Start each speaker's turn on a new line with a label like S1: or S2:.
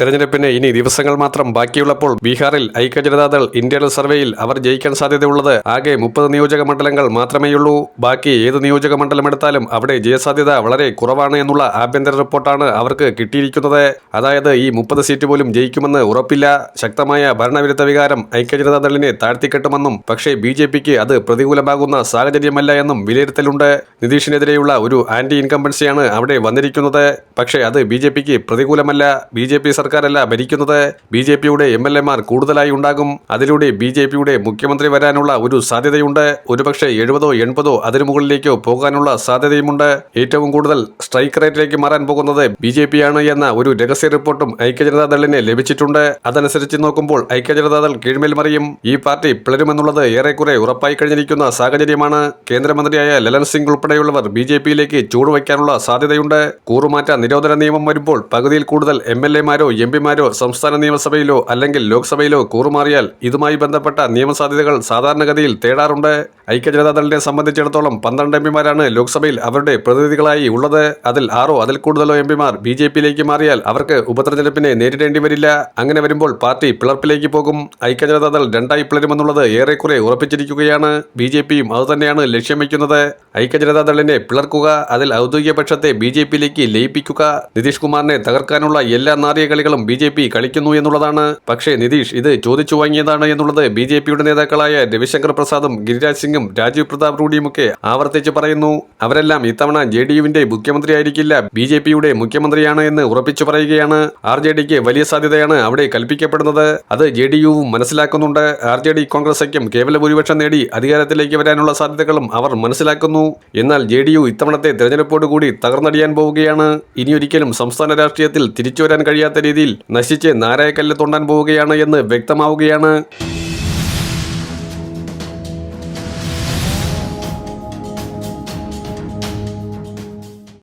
S1: തെരഞ്ഞെടുപ്പിന് ഇനി ദിവസങ്ങൾ മാത്രം ബാക്കിയുള്ളപ്പോൾ ബീഹാറിൽ ഐക്യജനതാദൾ ഇന്റേണൽ സർവേയിൽ അവർ ജയിക്കാൻ സാധ്യതയുള്ളത് ആകെ മുപ്പത് നിയോജക മണ്ഡലങ്ങൾ മാത്രമേയുള്ളൂ. ബാക്കി ഏത് നിയോജക മണ്ഡലമെടുത്താലും അവിടെ ജയസാധ്യത വളരെ കുറവാണ് എന്നുള്ള ആഭ്യന്തര റിപ്പോർട്ടാണ് അവർക്ക് കിട്ടിയിരിക്കുന്നത്. അതായത് ഈ മുപ്പത് സീറ്റ് പോലും ജയിക്കുമെന്ന് ഉറപ്പില്ല. ശക്തമായ ഭരണവിരുദ്ധ വികാരം ഐക്യജനതാദളിനെ താഴ്ത്തിക്കെട്ടുമെന്നും പക്ഷേ ബി ജെ പിക്ക് അത് പ്രതികൂലമാകുന്ന സാഹചര്യമല്ല എന്നും വിലയിരുത്തലുണ്ട്. നിതീഷിനെതിരെയുള്ള ഒരു ആന്റി ഇൻകംബൻസിയാണ് അവിടെ വന്നിരിക്കുന്നത്. പക്ഷേ അത് ബി ജെ പിക്ക് പ്രതികൂലമല്ല. ബി ജെ പി സർക്കാരല്ല ഭരിക്കുന്നത് ബി ജെ പിയുടെ എം എൽ എമാർ കൂടുതലായി ഉണ്ടാകും. അതിലൂടെ ബി ജെ പിയുടെ മുഖ്യമന്ത്രി വരാനുള്ള ഒരു സാധ്യതയുണ്ട്. ഒരുപക്ഷെ എഴുപതോ എൺപതോ അതിനു മുകളിലേക്കോ പോകാനുള്ള സാധ്യതയുമുണ്ട്. ഏറ്റവും കൂടുതൽ സ്ട്രൈക്ക് റേറ്റിലേക്ക് മാറാൻ പോകുന്നത് ബി ജെ പി ആണ് എന്ന ഒരു രഹസ്യ റിപ്പോർട്ടും ഐക്യജനതാദളിന് ലഭിച്ചിട്ടുണ്ട്. അതനുസരിച്ച് നോക്കുമ്പോൾ ഐക്യജനതാദൾ കീഴ്മേൽ മറിയും. ഈ പാർട്ടി പിളരുമെന്നുള്ളത് ഏറെക്കുറെ ഉറപ്പായി കഴിഞ്ഞിരിക്കുന്ന സാഹചര്യമാണ്. കേന്ദ്രമന്ത്രിയായ ലലൻ സിംഗ് ഉൾപ്പെടെയുള്ളവർ ബി ജെ പിയിലേക്ക് ചൂടുവയ്ക്കാനുള്ള സാധ്യതയുണ്ട്. കൂറുമാറ്റ നിരോധന നിയമം വരുമ്പോൾ പകുതിയിൽ കൂടുതൽ എം എൽ എമാരോ എം പിമാരോ സംസ്ഥാന നിയമസഭയിലോ അല്ലെങ്കിൽ ലോക്സഭയിലോ കൂറുമാറിയാൽ ഇതുമായി ബന്ധപ്പെട്ട നിയമസാധ്യതകൾ സാധാരണഗതിയിൽ തേടാറുണ്ട്. ഐക്യജനതാദളിനെ സംബന്ധിച്ചിടത്തോളം പന്ത്രണ്ട് എം ലോക്സഭയിൽ അവരുടെ പ്രതിനിധികളായി ഉള്ളത്. അതിൽ ആറോ അതിൽ കൂടുതലോ എം പിമാർ ബി ജെ പിയിലേക്ക് മാറിയാൽ അവർക്ക് ഉപതെരഞ്ഞെടുപ്പിനെ നേരിടേണ്ടി വരില്ല. അങ്ങനെ വരുമ്പോൾ പാർട്ടി പിളർപ്പിലേക്ക് പോകും. ഐക്യജനതാദൾ രണ്ടായി പിളരുമെന്നുള്ളത് ഏറെക്കുറെ ഉറപ്പിച്ചിരിക്കുകയാണ്. ബി ജെ പിയും അതുതന്നെയാണ് ലക്ഷ്യം വയ്ക്കുന്നത്. ഐക്യജനതാദളിനെ പിളർക്കുക അതിൽ ഔദ്യോഗിക പക്ഷത്തെ ബി ജെ പിയിലേക്ക് ലയിപ്പിക്കുക നിതീഷ് കുമാറിനെ തകർക്കാനുള്ള എല്ലാ നാറിയ കളികളും ബി ജെ പി കളിക്കുന്നു എന്നുള്ളതാണ്. പക്ഷേ നിതീഷ് ഇത് ചോദിച്ചു വാങ്ങിയതാണ് എന്നുള്ളത് ബി ജെ പിയുടെ നേതാക്കളായ രവിശങ്കർ പ്രസാദും ഗിരിരാജ് സിംഗും രാജീവ് പ്രതാപ് റൂഡിയുമൊക്കെ ആവർത്തിച്ച് പറയുന്നു. അവരെല്ലാം ഇത്തവണ ജെ ഡി യുവിന്റെ മുഖ്യമന്ത്രിയായിരിക്കില്ല ബി ജെ പിയുടെ മുഖ്യമന്ത്രിയാണ് എന്ന് ഉറപ്പിച്ചു പറയുകയാണ്. ആർ ജെ ഡിക്ക് വലിയ സാധ്യതയാണ് അവിടെ കൽപ്പിക്കപ്പെടുന്നത്. അത് ജെ ഡി യുവും മനസ്സിലാക്കുന്നുണ്ട്. ആർ ജെ ഡി കോൺഗ്രസ് സഖ്യം കേവല ഭൂരിപക്ഷം നേടി അധികാരത്തിലേക്ക് വരാനുള്ള സാധ്യതകളും അവർ മനസ്സിലാക്കുന്നു. എന്നാൽ ജെ ഡി യു ഇത്തവണത്തെ തെരഞ്ഞെടുപ്പോടുകൂടി തകർന്നടിയാൻ പോവുകയാണ്. ഇനിയൊരിക്കലും സംസ്ഥാന രാഷ്ട്രീയത്തിൽ തിരിച്ചുവരാൻ കഴിയാത്ത രീതിയിൽ നശിച്ച് നാരായക്കല്ല് തൊണ്ടാൻ പോവുകയാണ് എന്ന് വ്യക്തമാവുകയാണ്.